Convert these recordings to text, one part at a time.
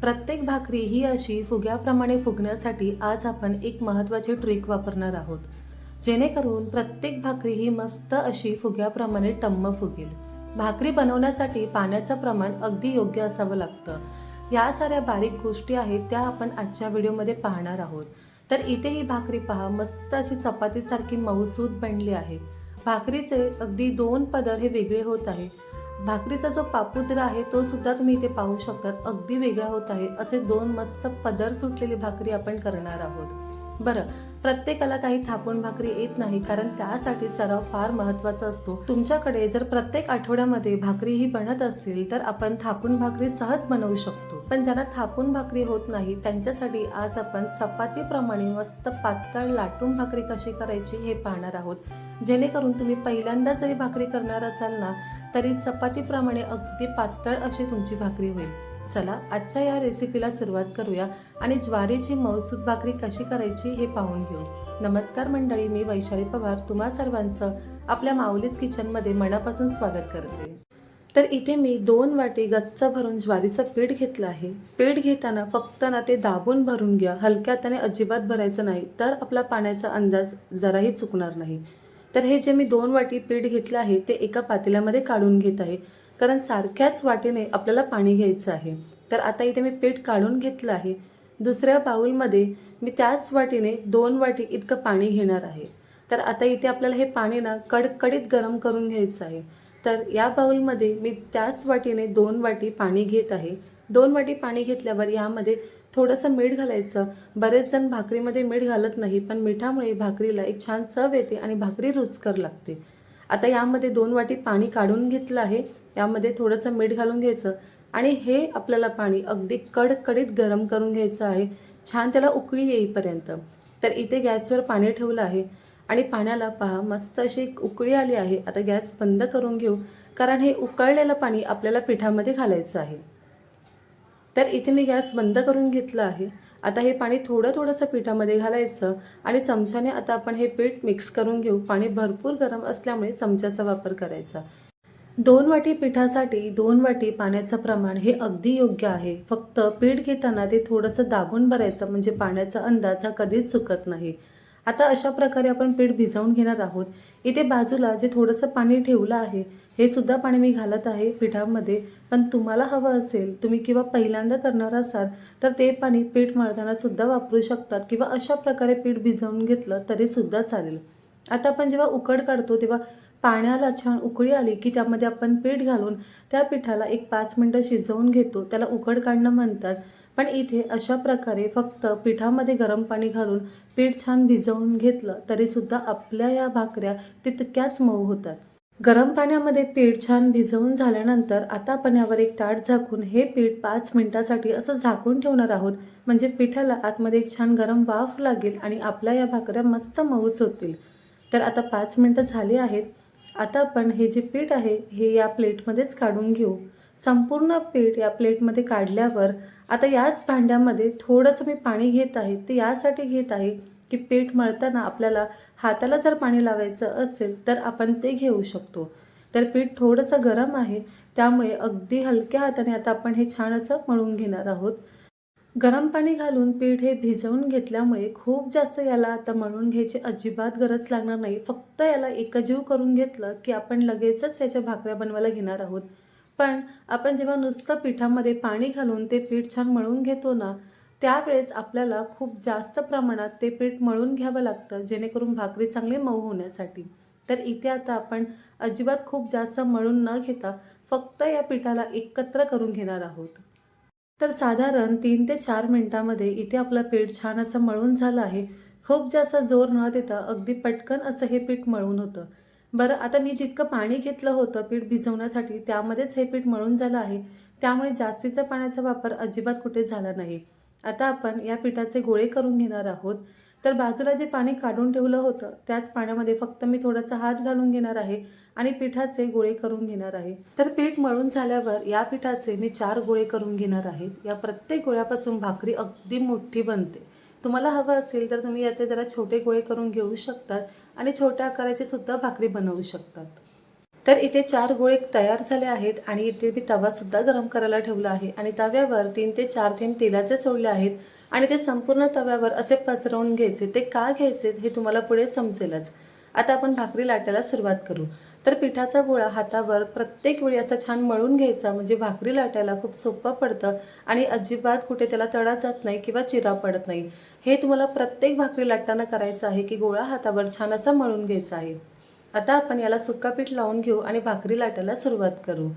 प्रत्येक भाकरी ही अशी फुग्याप्रमाणे फुगण्यासाठी आज आपण एक महत्त्वाची ट्रिक वापरणार आहोत. जेणेकरून प्रत्येक भाकरी ही मस्त अशी फुग्याप्रमाणे टम्म फुगेल. भाकरी बनवण्यासाठी पाण्याचं प्रमाण अगदी योग्य असावं लागतं. या साऱ्या बारीक गोष्टी आहेत त्या आपण आजच्या व्हिडिओमध्ये पाहणार आहोत. तर इथे ही भाकरी पहा मस्त अशी चपातीसारखी मऊसूद बनली आहे. भाकरीचे अगदी दोन पदर हे वेगळे होत आहे. भाकरीचा जो पापुद्रा आहे तो सुद्धा तुम्ही इथे पाहू शकतात. अगदी वेगळा होत आहे. असे दोन मस्त पदर सुटलेली भाकरी आपण करणार आहोत. बरं प्रत्येकाला काही थापून भाकरी येत नाही कारण त्यासाठी सराव फार महत्त्वाचा असतो. तुमच्याकडे जर प्रत्येक आठवड्यामध्ये भाकरी ही बनत असेल तर आपण थापून भाकरी सहज बनवू शकतो. पण ज्यांना थापून भाकरी होत नाही त्यांच्यासाठी आज आपण चपातीप्रमाणे मस्त पातळ लाटून भाकरी कशी करायची हे पाहणार आहोत. जेणेकरून तुम्ही पहिल्यांदा जरी भाकरी करणार असाल ना तरी चपातीप्रमाणे अगदी पातळ अशी तुमची भाकरी होईल. चला आजच्या या रेसिपीला सुरुवात करूया आणि ज्वारीची मौसूद भाकरी कशी करायची हे पाहून घेऊ. नमस्कार मंडळी मी वैशाली पवार तुम्हा सर्वांचं आपल्या माऊलीच किचनमध्ये मनापासून स्वागत करते. तर इथे मी दोन वाटी गच्च भरून ज्वारीचं पीठ घेतलं आहे. पीठ घेताना फक्त ना ते दाबून भरून घ्या. हलक्या त्याने अजिबात भरायचं नाही तर आपला पाण्याचा अंदाज जराही चुकणार नाही. तर हे जे मी दोन वाटी पीठ घेतलं आहे ते एका पातेल्यामध्ये काढून घेत आहे. कारण सारख्याच वाटीने आपल्याला पाणी घ्यायचं आहे. तर आता इथे मी पीठ काढून घेतलं आहे. दुसऱ्या बाऊलमध्ये मी त्याच वाटीने दोन वाटी इतकं पाणी घेणार आहे. तर आता इथे आपल्याला हे पाणी ना कडकडीत गरम करून घ्यायचं आहे. तर या बाउलमध्ये मी त्याच वाटीने दोन वाटी पाणी घेत आहे. दोन वाटी पाणी घेतल्यावर यामध्ये थोडंसं मीठ घालायचं. बरेच जण भाकरीमध्ये मीठ घालत नाही पण मिठामुळे भाकरीला एक छान चव येते आणि भाकरी रुचकर लागते. आता यामध्ये दोन वाटी पाणी काढून घेतलं आहे. यामध्ये थोडंसं मीठ घालून घ्यायचं आणि हे आपल्याला पाणी अगदी कडकडीत गरम करून घ्यायचं आहे. छान त्याला उकळी येईपर्यंत. तर इथे गॅसवर पाणी ठेवलं आहे आणि पाण्याला पहा मस्त अशी एक उकळी आली आहे. आता गॅस बंद करून घेऊ कारण हे उकळलेलं पाणी आपल्याला पिठामध्ये घालायचं आहे. तर इथे मी गॅस बंद करून घेतलं आहे. आता हे पाणी थोडं थोडंसं पिठामध्ये घालायचं आणि चमच्याने आता आपण हे पीठ मिक्स करून घेऊ. पाणी भरपूर गरम असल्यामुळे चमच्याचा वापर करायचा. दोन वाटी पिठासाठी दोन वाटी पाण्याचं प्रमाण हे अगदी योग्य आहे. फक्त पीठ घेताना ते थोडंसं दाबून भरायचं म्हणजे पाण्याचा अंदाज हा कधीच चुकत नाही. आता अशा प्रकारे आपण पीठ भिजवून घेणार आहोत. इथे बाजूला जे थोडंसं पाणी ठेवलं आहे हे सुद्धा पाणी मी घालत आहे पिठामध्ये. पण तुम्हाला हवं असेल तुम्ही किंवा पहिल्यांदा करणार असाल तर ते पाणी पीठ मळताना सुद्धा वापरू शकतात किंवा अशा प्रकारे पीठ भिजवून घेतलं तरी सुद्धा चालेल. आता आपण जेव्हा उकड काढतो तेव्हा पाण्याला छान उकळी आली की त्यामध्ये आपण पीठ घालून त्या पिठाला एक पाच मिनटं शिजवून घेतो. त्याला उकड काढणं म्हणतात. पण इथे अशा प्रकारे फक्त पिठामध्ये गरम पाणी घालून पीठ छान भिजवून घेतलं तरीसुद्धा आपल्या या भाकऱ्या तितक्याच मऊ होतात. गरम पाण्यामध्ये पीठ छान भिजवून झाल्यानंतर आता आपण यावर एक ताट झाकून हे पीठ पाच मिनिटासाठी असं झाकून ठेवणार आहोत. म्हणजे पिठाला आतमध्ये एक छान गरम वाफ लागेल आणि आपल्या या भाकऱ्या मस्त मऊच होतील. तर आता पाच मिनटं झाली आहेत. आता आपण हे जे पीठ आहे हे या प्लेटमध्येच काढून घेऊ. संपूर्ण पीठ या प्लेटमध्ये काढल्यावर आता याच भांड्यामध्ये थोडंसं मी पाणी घेत आहे ते यासाठी घेत आहे की पीठ मळताना आपल्याला हाताला जर पाणी लावायचं असेल तर आपण ते घेऊ शकतो. तर पीठ थोडंसं गरम आहे त्यामुळे अगदी हलक्या हाताने आता आपण हे छान असं मळून घेणार आहोत. गरम पाणी घालून पीठ हे भिजवून घेतल्यामुळे खूप जास्त याला आता मळून घ्यायची अजिबात गरज लागणार नाही. फक्त याला एकजीव करून घेतलं की आपण लगेचच याच्या भाकऱ्या बनवायला घेणार आहोत. पण आपण जेव्हा नुसतं पिठामध्ये पाणी घालून ते पीठ छान मळून घेतो ना त्यावेळेस आपल्याला खूप जास्त प्रमाणात ते पीठ मळून घ्यावं लागतं जेणेकरून भाकरी चांगली मऊ होण्यासाठी. तर इथे आता आपण अजिबात खूप जास्त मळून न घेता फक्त या पिठाला एकत्र करून घेणार आहोत. तर साधारण तीन ते चार मिनटामध्ये इथे आपलं पीठ छान असं मळून झालं आहे. खूप जास्त जोर न देता अगदी पटकन असं हे पीठ मळून होतं. बरं आता मी जितकं पाणी घेतलं होतं पीठ भिजवण्यासाठी त्यामध्येच हे पीठ मळून झालं आहे. त्यामुळे जास्तीचा पाण्याचा वापर अजिबात कुठे झाला नाही. आता आपण या पिठाचे गोळे करून घेणार आहोत. तर बाजूला जे पाणी काढून ठेवलं होतं त्याच पाण्यामध्ये फक्त मी थोडासा हात घालून घेणार आहे आणि पिठाचे गोळे करून घेणार आहे. तर पीठ मळून झाल्यावर या पिठाचे मी चार गोळे करून घेणार आहेत या प्रत्येक गोळ्यापासून भाकरी अगदी मोठी बनते. तुम्हाला हवं असेल तर तुम्ही याचे जरा छोटे गोळे करून घेऊ शकतात आणि छोट्या आकाराची सुद्धा भाकरी बनवू शकतात. तर इथे चार गोळे तयार झाले आहेत आणि इथे मी तवासुद्धा गरम करायला ठेवला आहे आणि तव्यावर तीन ते चार थेंब तेलाचे सोडले आहेत आणि ते संपूर्ण तव्यावर असे पसरवून घ्यायचे ते का घ्यायचे हे तुम्हाला पुढे समजेलच. आता आपण भाकरी लाटायला सुरुवात करू. तर पिठाचा गोळा हातावर प्रत्येक वेळी असा छान मळून घ्यायचा. म्हणजे भाकरी लाटायला खूप सोपं पडतं आणि अजिबात कुठे त्याला तडा जात नाही किंवा चिरा पडत नाही. हे तुम्हाला प्रत्येक भाकरी लाटताना करायचं आहे की गोळा हातावर छान असा मळून घ्यायचा आहे. आता आपण याला सुका पीठ लावून घेऊ आणि भाकरी लाटायला सुरुवात करू.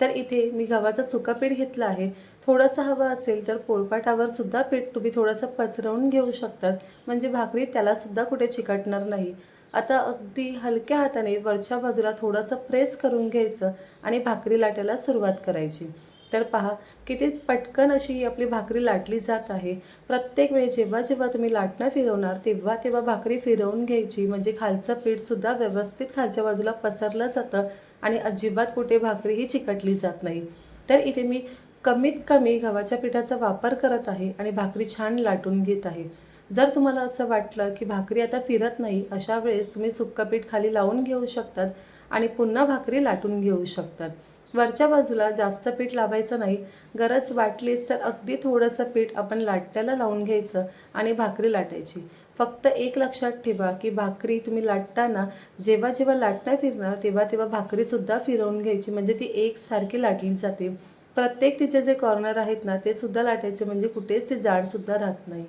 तर इथे मी गव्हाचा सुका पीठ घेतलं आहे. थोडंसं हवं असेल तर पोळपाटावर सुद्धा पीठ तुम्ही थोडंसं पसरवून घेऊ शकतात. म्हणजे भाकरी त्याला सुद्धा कुठे चिकटणार नाही. आता अगदी हलक्या हाताने वरच्या बाजूला थोडंसं प्रेस करून घ्यायचं आणि भाकरी लाटायला सुरुवात करायची. तर पहा किती पटकन अशी आपली भाकरी लाटली जात आहे. प्रत्येक वेळी जेव्हा जेव्हा तुम्ही लाटणं फिरवणार तेव्हा तेव्हा भाकरी फिरवून घ्यायची. म्हणजे खालचं पीठसुद्धा व्यवस्थित खालच्या बाजूला पसरलं जातं आणि अजिबात कुठे भाकरीही चिकटली जात नाही. तर इथे मी कमीत कमी गव्हाच्या पिठाचा वापर करत आहे आणि भाकरी छान लाटून घेत आहे. जर तुम्हाला असं वाटलं की भाकरी आता फिरत नाही अशा वेळेस तुम्ही सुक्का पीठ खाली लावून घेऊ शकतात आणि पुन्हा भाकरी लाटून घेऊ शकतात. वरच्या बाजूला जास्त पीठ लावायचं नाही गरज वाटलीच तर अगदी थोडंसं पीठ आपण लाटण्याला लावून घ्यायचं आणि भाकरी लाटायची. फक्त एक लक्षात ठेवा की भाकरी तुम्ही लाटताना जेव्हा जेव्हा लाटणं फिरणार तेव्हा तेव्हा भाकरीसुद्धा फिरवून घ्यायची. म्हणजे ती एकसारखी लाटली जाते. प्रत्येक तिचे जे कॉर्नर आहेत ना ते सुद्धा लाटायचे. म्हणजे कुठेच ते जाडसुद्धा राहत नाही.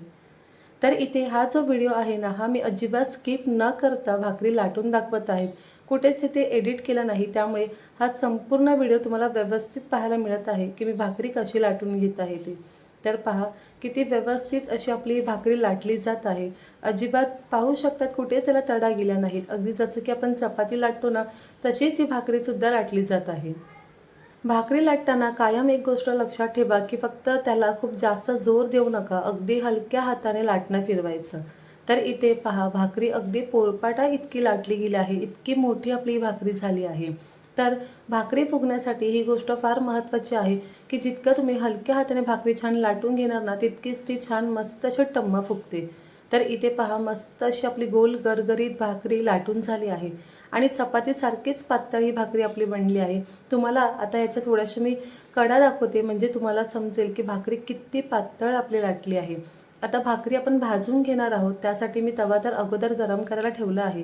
तर इथे हा जो व्हिडिओ आहे ना हा मी अजिबात स्किप न करता भाकरी लाटून दाखवत आहेत कुठेच इथे एडिट केलं नाही त्यामुळे हा संपूर्ण व्हिडिओ तुम्हाला व्यवस्थित पाहायला मिळत आहे की मी भाकरी कशी लाटून घेत आहे ती. तर पहा किती व्यवस्थित अशी आपली भाकरी लाटली जात आहे. अजिबात पाहू शकतात कुठेच याला तडा गेला नाहीत अगदी जसं की आपण चपाती लाटतो ना तशीच ही भाकरीसुद्धा लाटली जात आहे. भाकरी लाटताना कायम एक गोष्ट लक्षात ठेवा की फक्त त्याला खूप जास्त जोर देऊ नका अगदी हलक्या हाताने लाटणं फिरवायचं. तर इथे पहा भाकरी अगदी पोळपाटा इतकी लाटली गेली आहे इतकी मोठी आपली भाकरी झाली आहे. तर भाकरी फुगण्यासाठी ही गोष्ट फार महत्त्वाची आहे की जितकं तुम्ही हलक्या हाताने भाकरी छान लाटून घेणार ना तितकीच ती छान मस्त अशी टम्म फुगते. तर इथे पहा मस्त अशी आपली गोल गरगरीत भाकरी लाटून झाली आहे. आणि चपातीसारखीच पातळ ही भाकरी आपली बनली आहे. तुम्हाला आता ह्याच्या थोड्याशा मी कडा दाखवते म्हणजे तुम्हाला समजेल की भाकरी किती पातळ आपली लाटली आहे. आता भाकरी आपण भाजून घेणार आहोत त्यासाठी मी तवा तर अगोदर गरम करायला ठेवला आहे.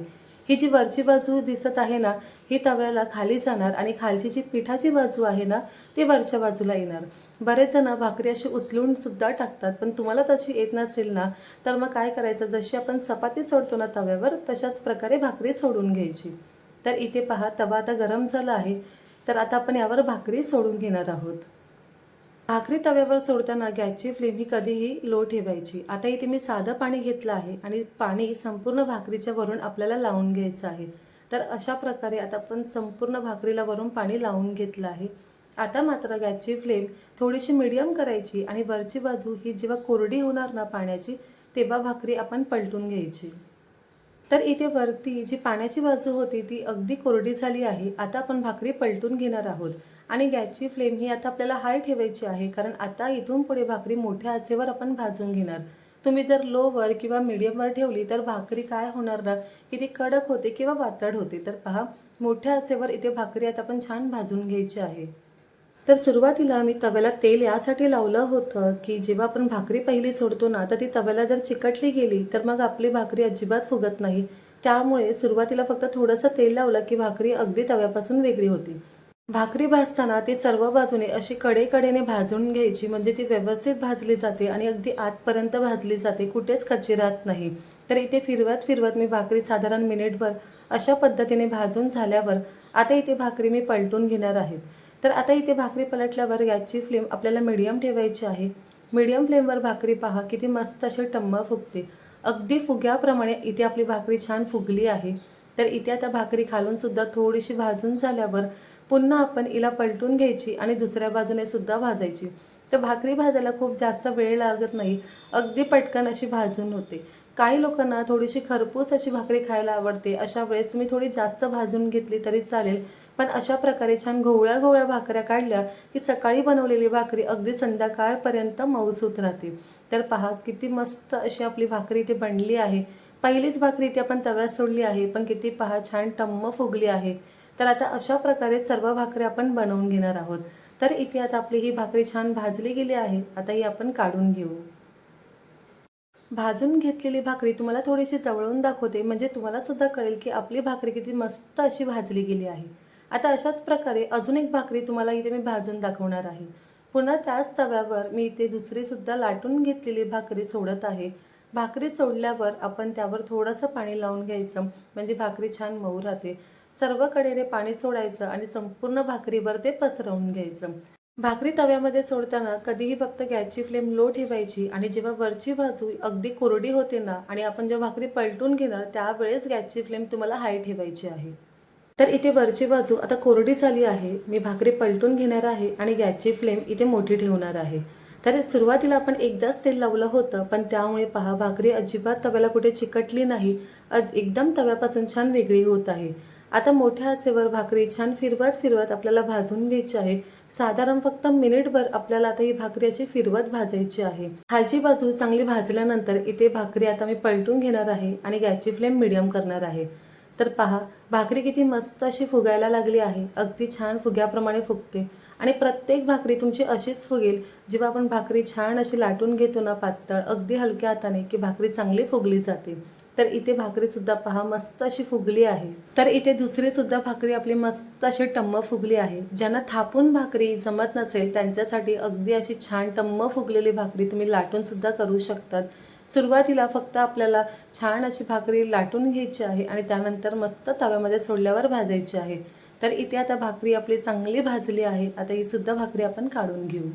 ही जी वरची बाजू दिसत आहे ना ही तव्याला खाली जाणार आणि खालची जी पिठाची बाजू आहे ना ती वरच्या बाजूला येणार. बरेच जण भाकरी अशी उचलून सुद्धा टाकतात पण तुम्हाला तशी येत नसेल ना तर मग काय करायचं? जशी आपण चपाती सोडतो ना तव्यावर तशाच प्रकारे भाकरी सोडून घ्यायची. तर इथे पहा तवा आता गरम झाला आहे तर आता आपण यावर भाकरी सोडून घेणार आहोत. भाकरी तव्यावर सोडताना गॅसची फ्लेम ही कधीही लो ठेवायची. आता इथे मी साधं पाणी घेतलं आहे आणि पाणी संपूर्ण भाकरीच्या वरून आपल्याला लावून घ्यायचं आहे. तर अशा प्रकारे आता आपण संपूर्ण भाकरीला वरून पाणी लावून घेतलं आहे. आता मात्र गॅसची फ्लेम थोडीशी मिडियम करायची आणि वरची बाजू ही जेव्हा कोरडी होणार ना पाण्याची तेव्हा भाकरी आपण पलटून घ्यायची. तर इथे वरती जी पाण्याची बाजू होती ती अगदी कोरडी झाली आहे. आता आपण भाकरी पलटून घेणार आहोत. आणि गॅसची फ्लेम ही आता आपल्याला हाय ठेवायची आहे कारण आता इथून पुढे भाकरी मोठ्या आचेवर आपण भाजून घेणार. तुम्ही जर लोवर किंवा मिडियमवर ठेवली तर भाकरी काय होणार ना? की ती कडक होते किंवा वातड होते? तर पहा मोठ्या आचेवर इथे भाकरी आता आपण छान भाजून घ्यायची आहे. तर सुरुवातीला मी तव्याला तेल यासाठी लावलं होतं की जेव्हा आपण भाकरी पहिली सोडतो ना तर ती तव्याला जर चिकटली गेली तर मग आपली भाकरी अजिबात फुगत नाही. त्यामुळे सुरुवातीला फक्त थोडंसं तेल लावलं की भाकरी अगदी तव्यापासून वेगळी होती. भाकरी भाजताना ती सर्व बाजूने अशी कडेकडेने भाजून घ्यायची म्हणजे ती व्यवस्थित भाजली जाते आणि अगदी आतपर्यंत भाजली जाते कुठेच कच्ची राहत नाही. तर इथे फिरवत फिरवत मी भाकरी साधारण मिनिटभर अशा पद्धतीने भाजून झाल्यावर आता इथे भाकरी मी पलटून घेणार आहे. तर आता इथे भाकरी पलटल्यावर गॅसची फ्लेम आपल्याला मिडियम ठेवायची आहे. मिडियम फ्लेमवर भाकरी पहा किती मस्त अशी टम्म फुगते. अगदी फुग्याप्रमाणे इथे आपली भाकरी छान फुगली आहे. तर इथे आता भाकरी खालून सुद्धा थोडीशी भाजून झाल्यावर पुन्हा आपण हिला पलटून घ्यायची आणि दुसऱ्या बाजूने सुद्धा भाजायची. तर भाकरी भाजायला खूप जास्त वेळ लागत नाही. अगदी पटकन अशी भाजून होते. काही लोकांना थोडीशी खरपूस अशी भाकरी खायला आवडते. अशा वेळेस तुम्ही थोडी जास्त भाजून घेतली तरी चालेल. पण अशा प्रकारे छान घोवळ्या घोवळ्या भाकऱ्या काढल्या की सकाळी बनवलेली भाकरी अगदी संध्याकाळपर्यंत मऊसूत राहते. तर पहा किती मस्त अशी आपली भाकरी इथे बनली आहे. पहिलीच भाकरी ती आपण तव्यात सोडली आहे पण किती पहा छान टम्म फुगली आहे. तर आता अशा प्रकारे सर्व भाकरी आपण बनवून घेणार आहोत. तर इथे आता आपली ही भाकरी छान भाजली गेली आहे. आता ही आपण काढून घेऊ. भाजून घेतलेली भाकरी तुम्हाला थोडीशी जवळून दाखवते. म्हणजे तुम्हाला सुद्धा कळेल की आपली भाकरी किती मस्त अशी भाजली गेली आहे. आता अशाच प्रकारे अजून एक भाकरी तुम्हाला इथे मी भाजून दाखवणार आहे. पुन्हा त्याच तव्यावर मी इथे दुसरी सुद्धा लाटून घेतलेली भाकरी सोडत आहे. भाकरी सोडल्यावर आपण त्यावर थोडंसं पाणी लावून घ्यायचं. म्हणजे भाकरी छान मऊ राहते. सर्व कडेने पाणी सोडायचं आणि संपूर्ण भाकरीवर ते पसरवून घ्यायचं. भाकरी तव्यामध्ये सोडताना कधीही फक्त गॅसची फ्लेम लो ठेवायची आणि जेव्हा वरची बाजू अगदी कोरडी होते ना आणि आपण जेव्हा भाकरी पलटून घेणार त्यावेळेस गॅसची फ्लेम तुम्हाला हाय ठेवायची आहे. तर इथे वरची बाजू आता कोरडी झाली आहे. मी भाकरी पलटून घेणार आहे आणि गॅसची फ्लेम इथे मोठी ठेवणार आहे. तर सुरुवातीला आपण एकदाच तेल लावलं होतं पण त्यामुळे पहा भाकरी अजिबात तव्याला कुठे चिकटली नाही. अज एकदम तव्यापासून छान वेगळी होत आहे. आता मोठ्या आचेवर भाकरी छान फिरवत फिरवत आपल्याला भाजून घ्यायची आहे. साधारण फक्त मिनिटभर आपल्याला आता ही भाकरी अशी फिरवत भाजायची आहे. खालची बाजू चांगली भाजल्यानंतर इथे भाकरी आता मी पलटून घेणार आहे आणि गॅसची फ्लेम मिडियम करणार आहे. तर पहा भाकरी किती मस्त अशी फुगायला लागली आहे. अगदी छान फुग्याप्रमाणे फुगते. आणि प्रत्येक भाकरी तुमची अशीच फुगेल जेव्हा आपण भाकरी छान अशी लाटून घेतो ना पातळ अगदी हलक्या हाताने की भाकरी चांगली फुगली जाते. तर इथे भाकरी सुद्धा पहा मस्त अशी फुगली आहे. तर इथे दुसरी सुद्धा भाकरी आपली मस्त अशी टम्म फुगली आहे. ज्यांना थापून भाकरी जमत नसेल त्यांच्यासाठी अगदी अशी छान टम्म फुगलेली भाकरी तुम्ही लाटून सुद्धा करू शकतात. सुरुवातीला फक्त आपल्याला छान अशी भाकरी लाटून घ्यायची आहे आणि त्यानंतर मस्त तव्यामध्ये सोडल्यावर भाजायची आहे. तर इथे आता भाकरी आपली चांगली भाजली आहे. आता ही सुद्धा भाकरी आपण काढून घेऊ.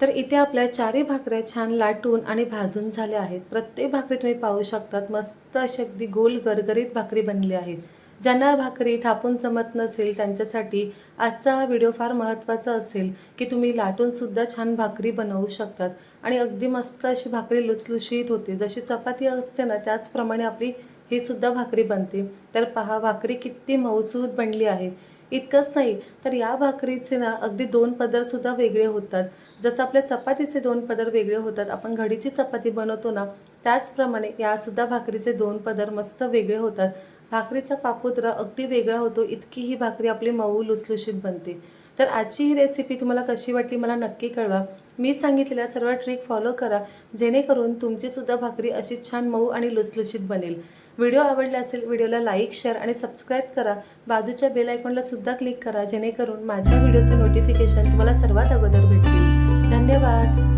तर इथे आपल्या चारही भाकऱ्या छान लाटून आणि भाजून झाल्या आहेत. प्रत्येक भाकरी तुम्ही पाहू शकतात मस्त अशी अगदी गोल गरगरीत भाकरी बनली आहे. ज्यांना भाकरी थापून जमत नसेल त्यांच्यासाठी आजचा हा व्हिडिओ फार महत्त्वाचा असेल की तुम्ही लाटूनसुद्धा छान भाकरी बनवू शकतात. आणि अगदी मस्त अशी भाकरी लुसलुशीत होते. जशी चपाती असते ना त्याचप्रमाणे आपली ही सुद्धा भाकरी बनते. तर पहा भाकरी किती मऊसूद बनली आहे. इतकंच नाही तर या भाकरीचे ना अगदी दोन पदर सुद्धा वेगळे होतात. जसं आपल्या चपातीचे दोन पदर वेगळे होतात. आपण घडीची चपाती बनवतो ना त्याचप्रमाणे या सुद्धा भाकरीचे दोन पदर मस्त वेगळे होतात. भाकरीचा पापुद्रा अगदी वेगळा होतो इतकी ही भाकरी आपली मऊ लुसलुशीत बनते. तर आजची ही रेसिपी तुम्हाला कशी वाटली मला नक्की कळवा. मी सांगितलेल्या सर्व ट्रिक फॉलो करा जेणेकरून तुमची सुद्धा भाकरी अशी छान मऊ आणि लुसलुशीत बनेल. व्हिडिओ आवडला असेल व्हिडिओला लाईक शेअर आणि सबस्क्राईब करा. बाजूच्या बेल आयकॉनला सुद्धा क्लिक करा जेणेकरून माझ्या व्हिडिओचे नोटिफिकेशन तुम्हाला सर्वात अगोदर भेटतील. धन्यवाद.